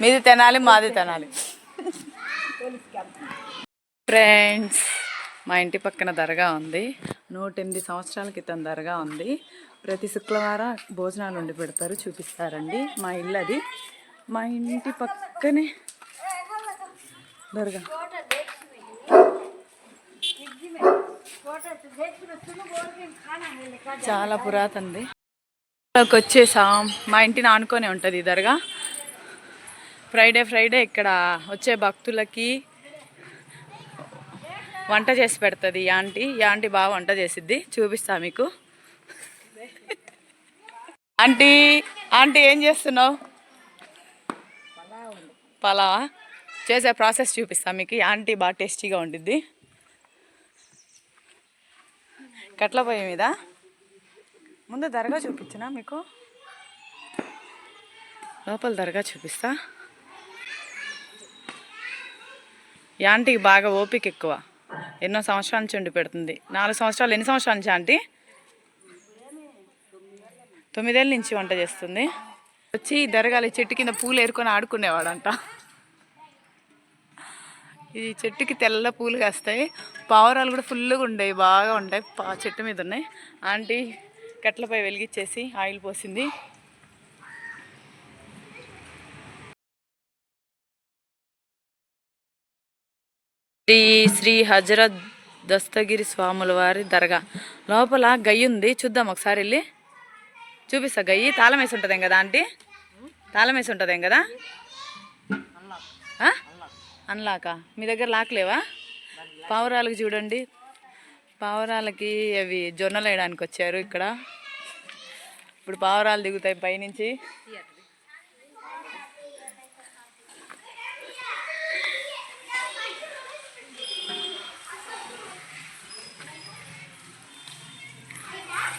మీది తినాలి మాది తినాలి. ఫ్రెండ్స్ మా ఇంటి పక్కన దర్గా ఉంది. నూట ఎనిమిది సంవత్సరాల క్రితం దర్గా ఉంది. ప్రతి శుక్రవారం భోజనాలు వండి పెడతారు చూపిస్తారండి. మా ఇల్లు అది. మా ఇంటి పక్కనే దర్గా. చాలా పురాతనది. ఇక్కడికి వచ్చేసాం మా ఇంటిని ఆనుకొని ఉంటుంది ఈ దర్గా ఫ్రైడే ఫ్రైడే ఇక్కడ వచ్చే భక్తులకి వంట చేసి పెడుతుంది యాంటీ ఆంటీ. ఈ ఆంటీ బాగా వంట చేసిద్ది. చూపిస్తా మీకు. ఆంటీ ఆంటీ ఏం చేస్తున్నావు? పలావా? చేసే ప్రాసెస్ చూపిస్తా మీకు. యాంటీ బాగా టేస్టీగా ఉండిద్ది కట్ల పొయ్యి మీద. ముందు దర్గా చూపించినా మీకు? లోపల దర్గా చూపిస్తా. ఈ బాగా ఓపిక ఎక్కువ. ఎన్నో సంవత్సరాల నుంచి ఉండి పెడుతుంది. నాలుగు సంవత్సరాలు ఎన్ని సంవత్సరాల నుంచి ఆంటీ? తొమ్మిదేళ్ళ నుంచి వంట చేస్తుంది. వచ్చి దరగాలి చెట్టు కింద పూలు ఏరుకొని ఆడుకునేవాడంట. ఈ చెట్టుకి తెల్ల పూలు కాస్తాయి. పావురాలు కూడా ఫుల్గా ఉండేవి బాగా ఉంటాయి పా చెట్టు మీద ఉన్నాయి. ఆంటీ కట్లపై వెలిగించేసి ఆయిల్ పోసింది. శ్రీ శ్రీ హజరత్ దస్తగిరి స్వాముల వారి దర్గా. లోపల గయ్యి ఉంది. చూద్దాం ఒకసారి వెళ్ళి. చూపిస్తా. గయ్యి తాళం వేసి ఉంటుందేం కదా ఆంటీ? తాళం వేసి ఉంటుందేం కదా? అన్లాకా? మీ దగ్గర లాక్లేవా పావురాలకు చూడండి. పావురాలకి అవి జొన్నలు వేయడానికి వచ్చారు ఇక్కడ. ఇప్పుడు పావురాలు దిగుతాయి పైనుంచి.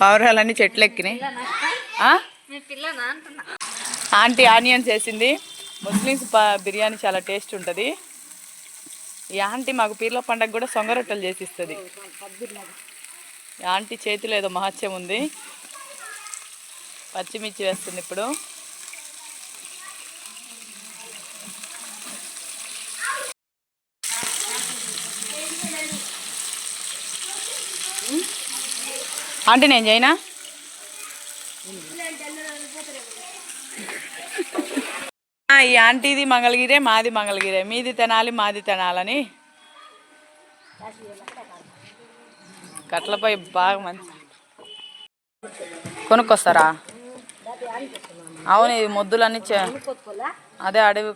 పావురాలన్నీ చెట్లు ఎక్కినాయి? ఆంటీ ఆనియన్స్ వేసింది. ముస్లిమ్స్ బిర్యానీ చాలా టేస్ట్ ఉంటుంది. ఈ ఆంటీ మాకు పీర్ల పండగ కూడా సొంగరొట్టెలు రొట్టెలు చేసి ఇస్తుంది ఈ ఆంటీ చేతిలో ఏదో మహత్యం ఉంది. పచ్చిమిర్చి వేస్తుంది ఇప్పుడు. ఆంటీ నేను చేయనా? ఈ ఆంటీది మంగళగిరే మాది మంగళగిరే. మీది తినాలి మాది తినాలని. కట్లపై బాగా మంచి కొనుక్కొస్తారా? అవును ఇది మొద్దులన్నీ చే- అదే అడవి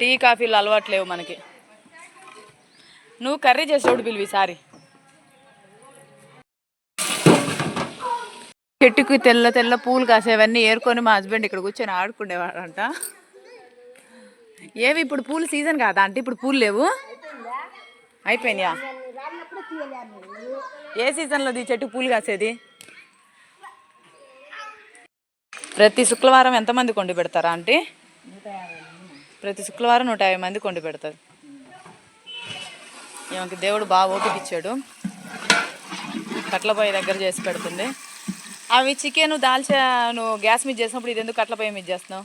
టీ కాఫీలు అలవాట్లేవు మనకి. నువ్వు కర్రీ చేసేవాడు పిలివి సారీ. చెట్టుకి తెల్ల తెల్ల పూలు కాసేవన్నీ ఏరుకొని మా హస్బెండ్ ఇక్కడ కూర్చొని ఆడుకునేవాడంట ఏవి ఇప్పుడు పూలు సీజన్ కాదా అంటే ఇప్పుడు పూలు లేవు? అయిపోయినాయా? ఏ సీజన్లో ఈ చెట్టు పూలు కాసేది? ప్రతి శుక్రవారం ఎంతమంది కొండి పెడతారా అంటే ప్రతి శుక్రవారం నూట యాభై మంది కొండి పెడతారు. ఈమెకి దేవుడు బాగా ఓపికిచ్చాడు కట్ల పొయ్యి దగ్గర చేసి పెడుతుంది. అవి చికెన్ దాల్చా నువ్వు గ్యాస్ మీద చేసినప్పుడు ఇది ఎందుకు కట్లపొయ్యి మీద చేస్తున్నావు?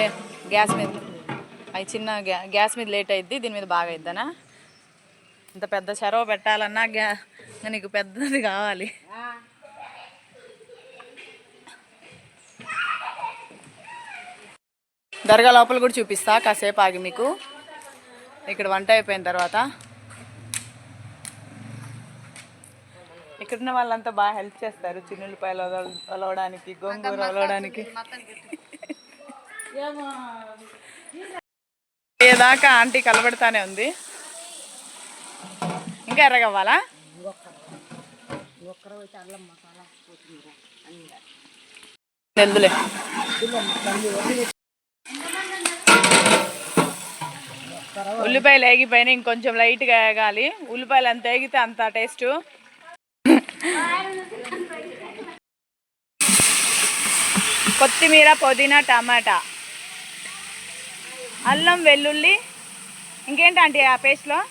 ఏ గ్యాస్ మీద. అవి చిన్న గ్యా గ్యాస్ మీద లేట్ అయింది దీని మీద బాగా అయిద్దనా? ఇంత పెద్ద చెరవ పెట్టాలన్నా గ్యా నీకు పెద్దది కావాలి. దర్గా లోపల కూడా చూపిస్తా కాసేపు ఆగి మీకు. ఇక్కడ వంట అయిపోయిన తర్వాత ఇక్కడున్న వాళ్ళంతా బాగా హెల్ప్ చేస్తారు. చిన్నులపాయలు ఒలవడానికి గోంగూర ఒలవడానికి. ఏదాకా ఆంటీ కలబెడతానే ఉంది. ఇంకా ఎర్రగవ్వాలా? నెల్దులే ఉల్లిపాయలు వేగిపోయినాయి ఇంకొంచెం లైట్గా వేగాలి ఉల్లిపాయలు అంత వేగితే అంత టేస్ట్. కొత్తిమీర పుదీనా టమాటా. అల్లం వెల్లుల్లి. ఇంకేంటి అంటే ఆ పేస్ట్లో?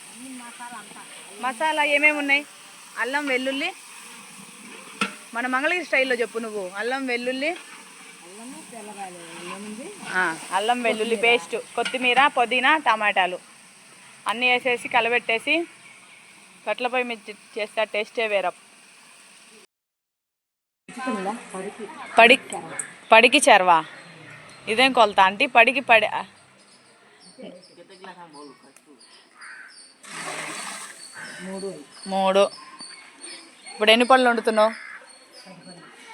మసాలా ఏమేమి ఉన్నాయి? అల్లం వెల్లుల్లి. మన మంగళగిరి స్టైల్లో చెప్పు నువ్వు. అల్లం వెల్లుల్లి. అల్లం వెల్లుల్లి పేస్ట్ కొత్తిమీర పుదీనా టమాటాలు. అన్నీ వేసేసి కలబెట్టేసి కట్లపై మిర్చి చేస్తే టేస్టే వేరే పడి పడికి చెరవా? ఇదేం కొలత? ఆంటీ పడికి పడి మూడు. ఇప్పుడు ఎన్ని పళ్ళు వండుతున్నావు?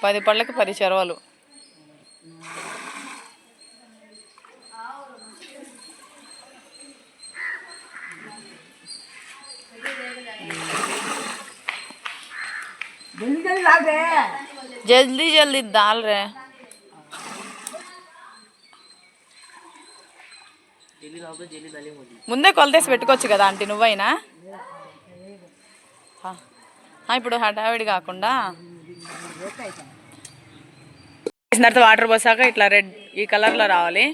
పది పళ్ళకి పది చెరవలు. జల్దీ జల్దీ దాల్ రే ముందే కొలతేసి పెట్టుకోవచ్చు కదా ఆంటీ నువ్వైనా ఇప్పుడు హడావిడి కాకుండా వేసిన తర్వాత వాటర్ పోసాక ఇట్లా రెడ్ ఈ కలర్లో రావాలి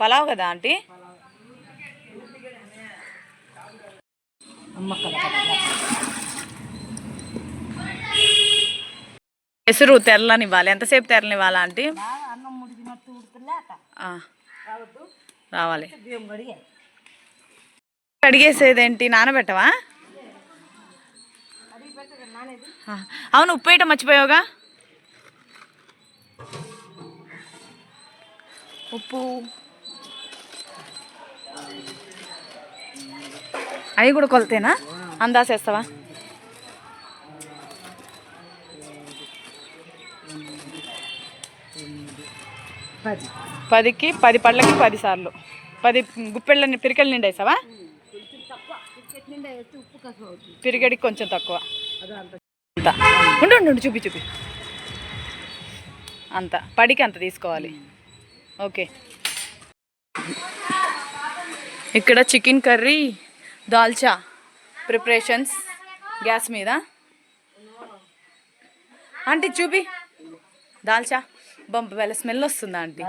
పలావ్ కదా ఆంటీ ఎసురు తెరలనివ్వాలి. ఎంతసేపు తెరలనివ్వాలా ఆ, రావాలి. కడిగేసేదేంటి? నానబెట్టవా? అవును ఉప్పు వేయటం మర్చిపోయావుగా? ఉప్పు. అవి కూడా కొలతేనా? అందాసేస్తావా? పదికి పది పళ్ళకి పది సార్లు. పది గుప్పెళ్ళని పిరికెళ్ళ నిండా వేసావా? పిరిగడికి కొంచెం తక్కువ. అంత. ఉండు ఉండు, చూపి చూపి. అంత. పడికి అంత తీసుకోవాలి. ఓకే. ఇక్కడ chicken curry dalcha preparations gas మీద. ఆంటీ చూపి. దాల్చా. బంప వెళ్ళ స్మెల్ వస్తుందా ఆంటీ.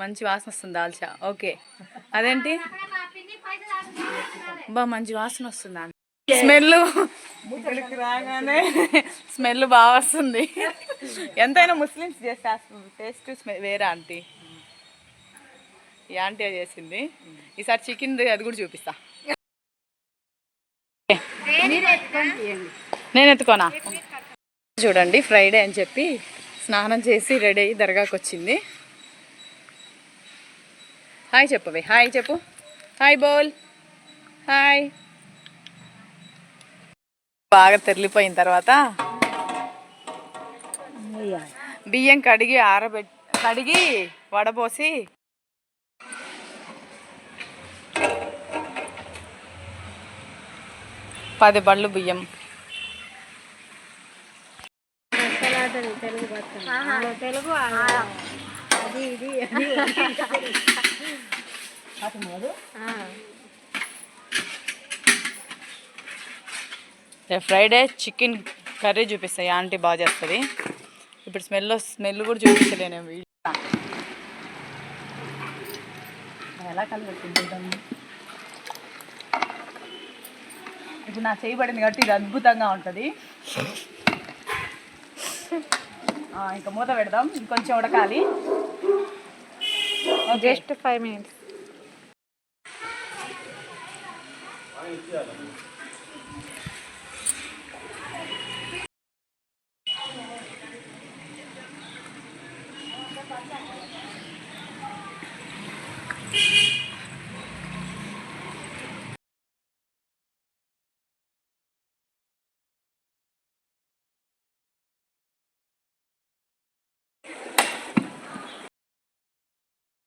మంచి వాసన వస్తుంది దాల్చా. ఓకే. అదేంటి? బా మంచి వాసన వస్తుందా స్మెల్ రాగానే. స్మెల్ బాగా వస్తుంది. ఎంతైనా ముస్లిమ్స్ చేస్తే టేస్ట్ స్మెల్ వేరే ఆంటీ? ఈ ఆంటీ చేసింది. ఈసారి చికెన్ అది కూడా చూపిస్తా. నేను ఎత్తుకోనా? చూడండి ఫ్రైడే అని చెప్పి స్నానం చేసి రెడీ అయ్యి దర్గాకి వచ్చింది. హాయ్ చెప్పవే హాయ్ చెప్పు. హాయ్ బోల్ హాయ్. బాగా తెరిలిపోయిన తర్వాత బియ్యం కడిగి ఆరబెట్ కడిగి వడబోసి పది బళ్ళు బియ్యం. తెలుగు అది ఇది. ఫ్రైడే చికెన్ కర్రీ చూపిస్తాయి ఆంటీ బాగా చేస్తుంది. ఇప్పుడు స్మెల్ స్మెల్ కూడా చూపించలేను ఎలా కలిపెట్టుకుంటాం ఇప్పుడు నా చేయబడింది కాబట్టి ఇది అద్భుతంగా ఉంటుంది. ఇంకా మూత పెడదాం. ఇంకొంచెం ఉడకాలి. Just five minutes.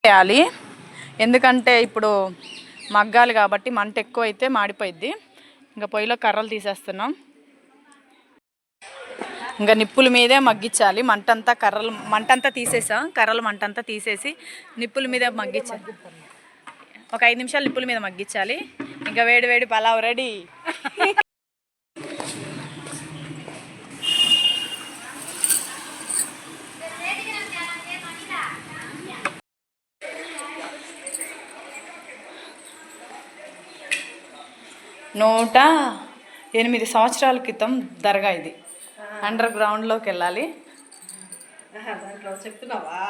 చేయాలి. ఎందుకంటే ఇప్పుడు మగ్గాలి కాబట్టి మంట ఎక్కువ అయితే మాడిపోయిద్ది. ఇంకా పొయ్యిలో కర్రలు తీసేస్తున్నాం. ఇంకా నిప్పుల మీదే మగ్గించాలి. మంటంతా కర్రలు మంటంతా తీసేసా. కర్రలు మంటంతా తీసేసి నిప్పుల మీదే మగ్గించాలి ఒక ఐదు నిమిషాలు నిప్పుల మీద మగ్గించాలి. ఇంకా వేడి వేడి పలావ్ రెడీ. నూట ఎనిమిది సంవత్సరాల క్రితం దర్గా ఇది. అండర్ గ్రౌండ్లోకి వెళ్ళాలి. దాంట్లో చెప్తున్నావా?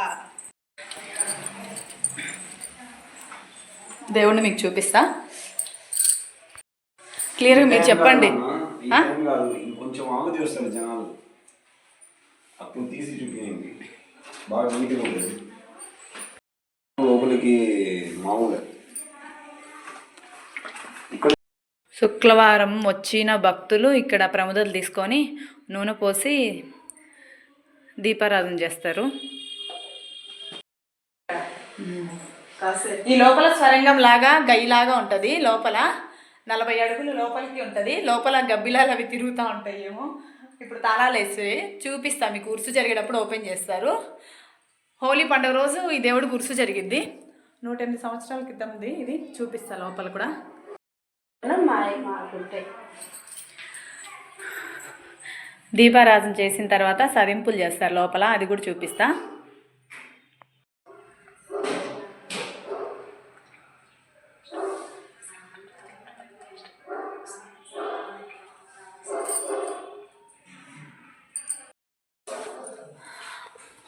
దేవుణ్ణి మీకు చూపిస్తా. క్లియర్గా మీరు చెప్పండి. ఈ ఆ? టైం కాదు ఇంకొంచెం ఆగు చూస్తారు జనాలు. అప్పుడు తీసి చూపించండి బాగా నీట్గా ఉంటుంది లోపలికి మామూలే. శుక్రవారం వచ్చిన భక్తులు ఇక్కడ ప్రముదలు తీసుకొని నూనె పోసి దీపారాధన చేస్తారు. ఈ లోపల స్వరంగం లాగా గయ్యిలాగా ఉంటుంది. లోపల నలభై అడుగులు లోపలికి ఉంటుంది. లోపల గబ్బిలాలు అవి తిరుగుతూ ఉంటాయి ఏమో ఇప్పుడు తాళాలు వేసి చూపిస్తా మీకు. ఉరుసు జరిగేటప్పుడు ఓపెన్ చేస్తారు. హోలీ పండుగ రోజు ఈ దేవుడు గురుసు జరిగింది నూట ఎనిమిది సంవత్సరాల క్రితం ఇది. చూపిస్తా లోపల కూడా. మా మాకుంటాయి దీపారాధన చేసిన తర్వాత సదింపులు చేస్తారు లోపల అది కూడా చూపిస్తా.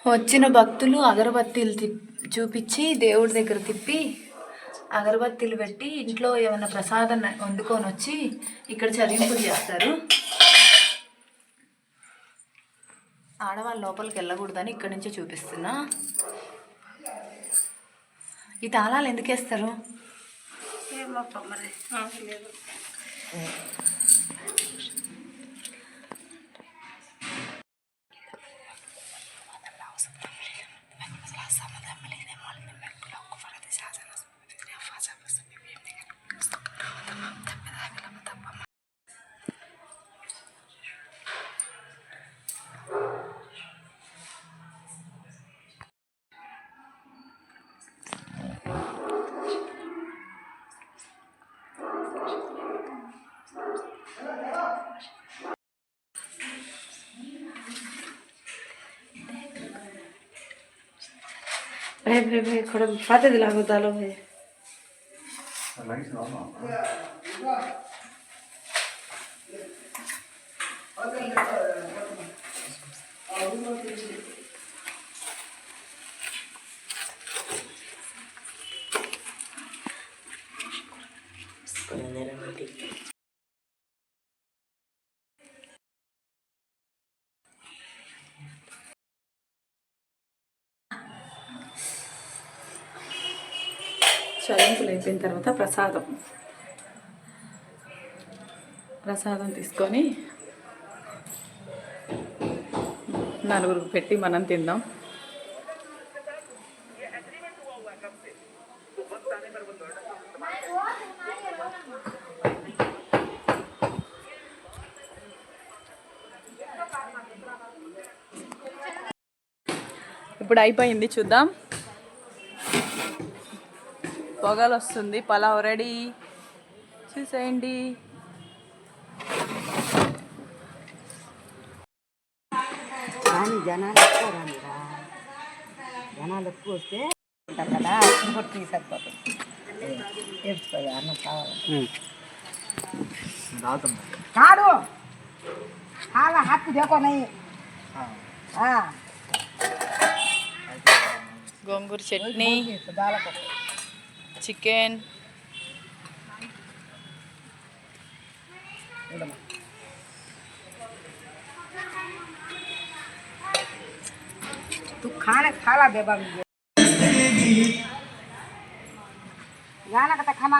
వచ్చిన భక్తులు అగరబత్తీలు తిప్ చూపించి దేవుడి దగ్గర తిప్పి అగరబత్తీలు పెట్టి ఇంట్లో ఏమైనా ప్రసాదం వండుకొని వచ్చి ఇక్కడ చదింపులు చేస్తారు. ఆడవాళ్ళు లోపలికి వెళ్ళకూడదని ఇక్కడి నుంచే చూపిస్తున్నా. ఈ తాళాలు ఎందుకు Eh, eh, eh, ve, ve, ve, korum fate de la gota lo ve. అయిపోయిన తర్వాత ప్రసాదం. ప్రసాదం తీసుకొని నలుగురికి పెట్టి మనం తిందాం. ఇప్పుడు అయిపోయింది చూద్దాం. పొగలు వస్తుంది పలావ్ రెడీ. చూసేయండి. కానీ జనాలు ఎక్కువ జనాలు ఎక్కువ వస్తే కదా. ఇంకోటి కాదు. చాలా హక్కు గోంగూర చట్నీ. चिकन तू खाने खा ला बेबा गाना खाना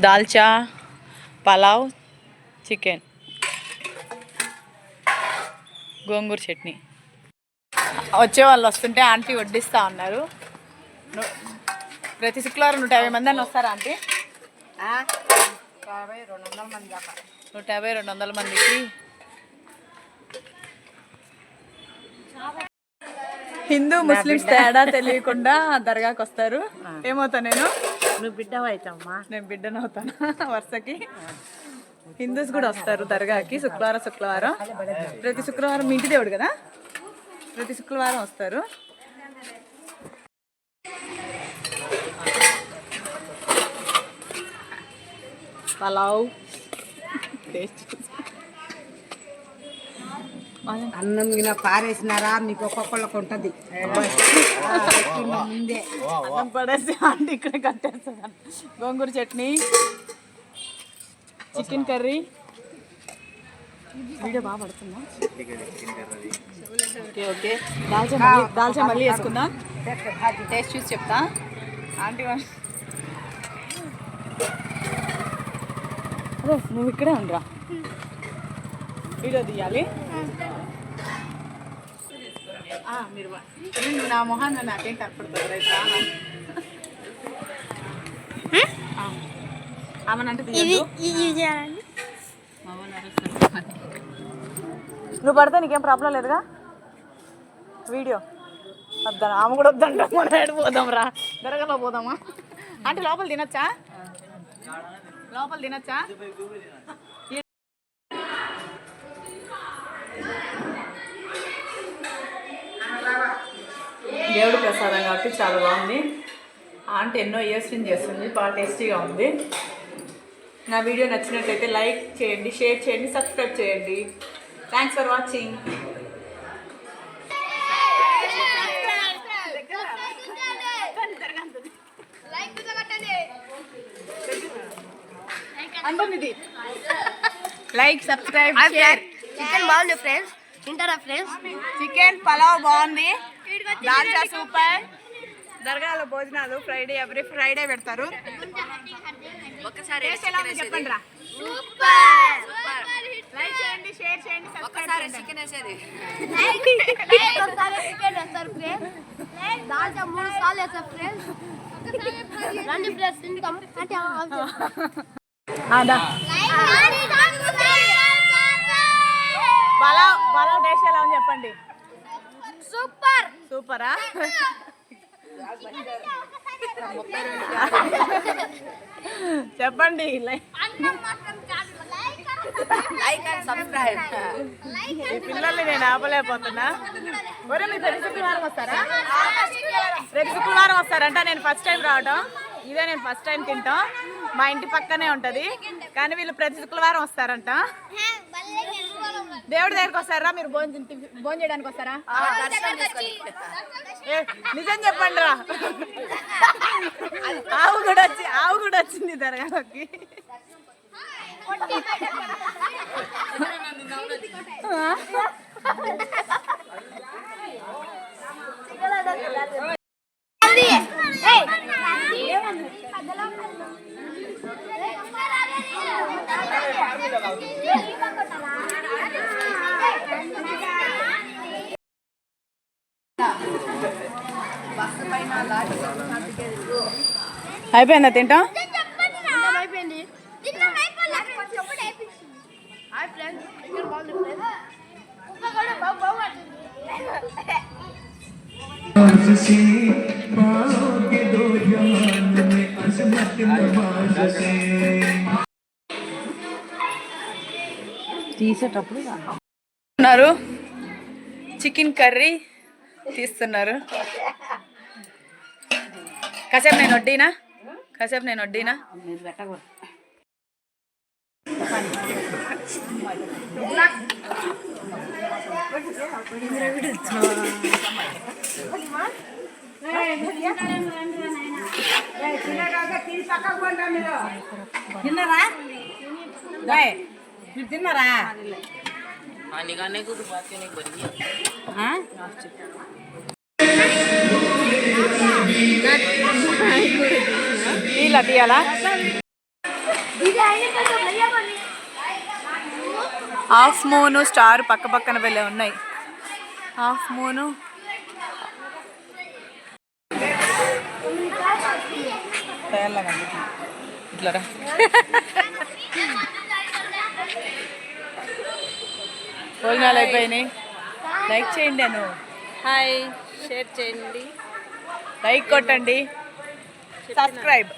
दाल चा पलाव చికెన్. గోంగూర చట్నీ. వచ్చే వాళ్ళు వస్తుంటే ఆంటీ వడ్డిస్తా ఉన్నారు ప్రతి శుక్రవారం నూట యాభై మంది అని వస్తారా ఆంటీ? నూట యాభై రెండు వందల మందికి. హిందూ ముస్లిమ్స్ తేడా తెలియకుండా దర్గాకి వస్తారు. ఏమవుతా నేను? నువ్వు బిడ్డ అవుతావమ్మా నేను బిడ్డను అవుతాను వరుసకి హిందూస్ కూడా వస్తారు దర్గాకి శుక్రవారం శుక్రవారం. ప్రతి శుక్రవారం మీ ఇంటి దేవుడు కదా? ప్రతి శుక్రవారం వస్తారు. పలావ్. టేస్ట్. అన్నం గిన పారేసినారా? మీకు ఒక్కొక్కళ్ళకి ఉంటుంది. ముందే అన్నం పడేసి అంటే ఇక్కడ కట్టేస్తాను గోంగూర చట్నీ. Chicken curry. వీడియో బాగా పడుతుందా? Okay okay. దాల్చా మళ్ళీ దాల్చా మళ్ళీ వేసుకుందాం? టేస్ట్ చూసి చెప్తా. ఆంటీ అదే నువ్వు ఇక్కడే ఉండరా. వీడియో తీయాలి. మీరు నా మొహాన్ని నాకేం కనపడుతుంది రైట్ నువ్వు పడితే నీకేం ప్రాబ్లం లేదుగా? వీడియో. వద్దా ఆమె కూడా వద్దంట మనం ఎటు పోదాం రా? దరగలో పోదామా? అంటే లోపల తినచ్చా? లోపల తినచ్చా? దేవుడి ప్రసాదం కాబట్టి చాలా బాగుంది. ఆంటీ ఎన్నో ఇయర్స్ నుంచి చేస్తుంది బాగా టేస్టీగా ఉంది. నా వీడియో నచ్చినట్లయితే లైక్ చేయండి షేర్ చేయండి సబ్స్క్రైబ్ చేయండి. Thanks for watching like subscribe share chicken బాగుంది ఫ్రెండ్స్ తింటారా ఫ్రెండ్స్ చికెన్ పలావ్ బాగుంది. దాల్చా సూపర్ దర్గాలో భోజనాలు ఫ్రైడే ఎవ్రీ ఫ్రైడే పెడతారు. చెప్పండి రా. సూపర్! లైక్ చేయండి షేర్ చేయండి ఒకసారి చికెన్ వేస్తారు ఫ్రెండ్స్ దాంట్లో మూడు సార్లు వేస్తారు ఫ్రెండ్స్ రండి ఫ్రెండ్స్ తింటాం అంటే అదా పలావ్ పలావ్ టేస్ట్ ఎలా ఉంది చెప్పండి. సూపర్? సూపరా! చెప్పండి లైక్ అండ్ సబ్స్క్రైబ్. ఈ పిల్లల్ని నేను ఆపలేకపోతున్నా. ఒరే మీరు ప్రతి శుక్రవారం వస్తారా? ప్రతి శుక్రవారం వస్తారంట. నేను ఫస్ట్ టైం రావడం ఇదే నేను ఫస్ట్ టైం తింటాం. మా ఇంటి పక్కనే ఉంటది. కానీ వీళ్ళు ప్రతి శుక్రవారం వస్తారంట. దేవుడి దగ్గరికి వస్తారా? మీరు భోజనం భోజనం చేయడానికి వస్తారా? దర్శనం చేసుకొని ఏ, నిజం చెప్పండి రా. ఆవు కూడా వచ్చి ఆవు కూడా వచ్చింది దర్గాలోకి. అయిపోయిందా తింటా? తీసేటప్పుడు చికెన్ కర్రీ తీస్తున్నారు. కసేపు నేను వడ్డీనా? కాసేపు నేను వడ్డీనా? తిన్నారా? మీరు తిన్నారా? తీయాలా హాఫ్ మూను స్టార్ పక్క పక్కన వెళ్ళే ఉన్నాయి. హాఫ్ మూను ఇట్లా భోజనాలు అయిపోయినాయి. లైక్ చేయండి నేను హాయ్ షేర్ చేయండి. లైక్ కొట్టండి. సబ్స్క్రైబ్